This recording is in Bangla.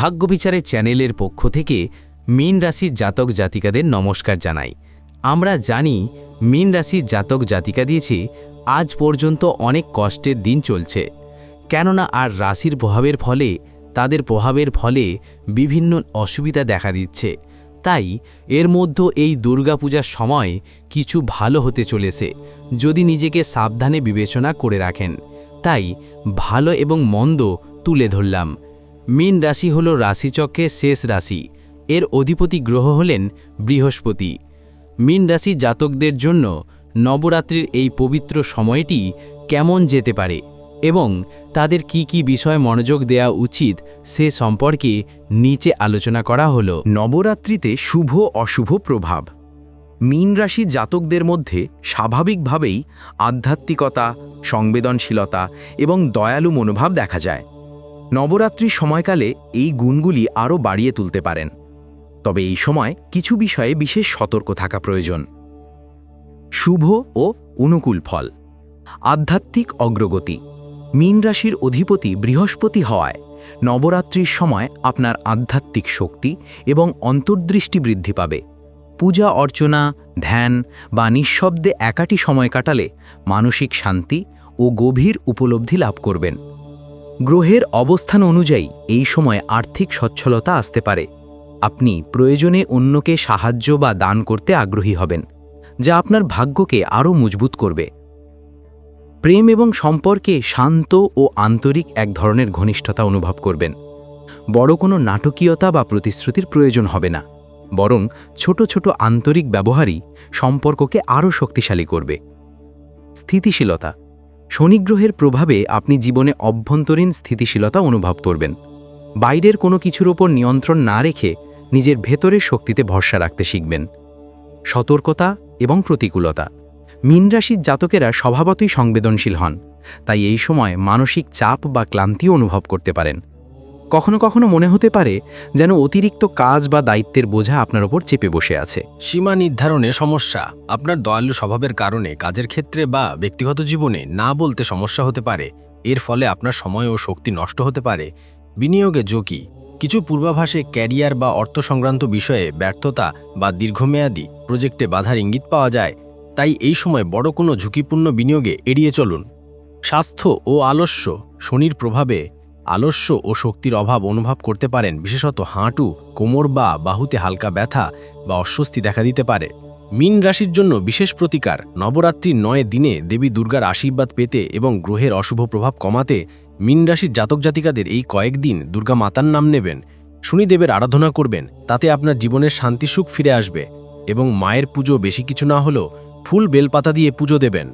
ভাগ্যবিচারের চ্যানেলের পক্ষ থেকে মীন রাশির জাতক জাতিকাদের নমস্কার জানাই। আমরা জানি, মীন রাশির জাতক জাতিকা দিয়েছি, আজ পর্যন্ত অনেক কষ্টের দিন চলছে। কেননা আর রাশির প্রভাবের ফলে, তাদের প্রভাবের ফলে বিভিন্ন অসুবিধা দেখা দিচ্ছে। তাই, এর মধ্যে এই দুর্গাপূজার সময় কিছু ভালো হতে চলেছে, যদি নিজেকে সাবধানে বিবেচনা করে রাখেন। তাই, ভালো এবং মন্দ তুলে ধরলাম। মীন রাশি হল রাশিচক্রের শেষ রাশি। এর অধিপতি গ্রহ হলেন বৃহস্পতি। মীন রাশি জাতকদের জন্য নবরাত্রির এই পবিত্র সময়টি কেমন যেতে পারে এবং তাদের কি কি বিষয় মনোযোগ দেওয়া উচিত সে সম্পর্কে নিচে আলোচনা করা হলো। নবরাত্রিতে শুভ অশুভ প্রভাব। মীন রাশি জাতকদের মধ্যে স্বাভাবিকভাবেই আধ্যাত্মিকতা, সংবেদনশীলতা এবং দয়ালু মনোভাব দেখা যায়। নবরাত্রির সময়কালে এই গুণগুলি আরও বাড়িয়ে তুলতে পারেন। তবে এই সময় কিছু বিষয়ে বিশেষ সতর্ক থাকা প্রয়োজন। শুভ ও অনুকূল ফল। আধ্যাত্মিক অগ্রগতি। মীন রাশির অধিপতি বৃহস্পতি হওয়ায় নবরাত্রির সময় আপনার আধ্যাত্মিক শক্তি এবং অন্তর্দৃষ্টি বৃদ্ধি পাবে। পূজা অর্চনা, ধ্যান বা নিঃশব্দে একাটি সময় কাটালে মানসিক শান্তি ও গভীর উপলব্ধি লাভ করবেন। গ্রহের অবস্থান অনুযায়ী এই সময় আর্থিক সচ্ছলতা আসতে পারে। আপনি প্রয়োজনে অন্যকে সাহায্য বা দান করতে আগ্রহী হবেন, যা আপনার ভাগ্যকে আরও মজবুত করবে। প্রেম এবং সম্পর্কে শান্ত ও আন্তরিক এক ধরনের ঘনিষ্ঠতা অনুভব করবেন। বড় কোনো নাটকীয়তা বা প্রতিশ্রুতির প্রয়োজন হবে না, বরং ছোট ছোট আন্তরিক ব্যবহারই সম্পর্ককে আরও শক্তিশালী করবে। স্থিতিশীলতা শনিগ্রহের প্রভাবে আপনি জীবনে অভ্যন্তরীণ স্থিতিশীলতা অনুভব করবেন। বাইরের কোনো কিছুর ওপর নিয়ন্ত্রণ না রেখে নিজের ভেতরের শক্তিতে ভরসা রাখতে শিখবেন। সতর্কতা এবং প্রতিকূলতা। মিনরাশির জাতকেরা স্বভাবতই সংবেদনশীল হন, তাই এই সময় মানসিক চাপ বা ক্লান্তিও অনুভব করতে পারেন। কখনো কখনো মনে হতে পারে যেন অতিরিক্ত কাজ বা দায়িত্বের বোঝা আপনার ওপর চেপে বসে আছে। সীমা নির্ধারণে সমস্যা। আপনার দয়ালু স্বভাবের কারণে কাজের ক্ষেত্রে বা ব্যক্তিগত জীবনে না বলতে সমস্যা হতে পারে। এর ফলে আপনার সময় ও শক্তি নষ্ট হতে পারে। বিনিয়োগে ঝুঁকি। কিছু পূর্বাভাসে ক্যারিয়ার বা অর্থ সংক্রান্ত বিষয়ে ব্যর্থতা বা দীর্ঘমেয়াদী প্রজেক্টে বাধার ইঙ্গিত পাওয়া যায়। তাই এই সময় বড় কোনো ঝুঁকিপূর্ণ বিনিয়োগে এড়িয়ে চলুন। স্বাস্থ্য ও আলস্য, শনির প্রভাবে আলস্য ও শক্তির অভাব অনুভব করতে পারেন, বিশেষত হাঁটু, কোমর বা বাহুতে হালকা ব্যথা বা অস্বস্তি দেখা দিতে পারে। মীন রাশির জন্য বিশেষ প্রতিকার, নবরাত্রির নয় দিনে দেবী দুর্গার আশীর্বাদ পেতে এবং গ্রহের অশুভ প্রভাব কমাতে মীন রাশির জাতক জাতিকাদের এই কয়েকদিন দুর্গা মাতার নাম নেবেন। শনিদেবের আরাধনা করবেন, তাতে আপনার জীবনের শান্তি সুখ ফিরে আসবে এবং মায়ের পুজো বেশি কিছু না হলেও ফুল বেলপাতা দিয়ে পুজো দেবেন।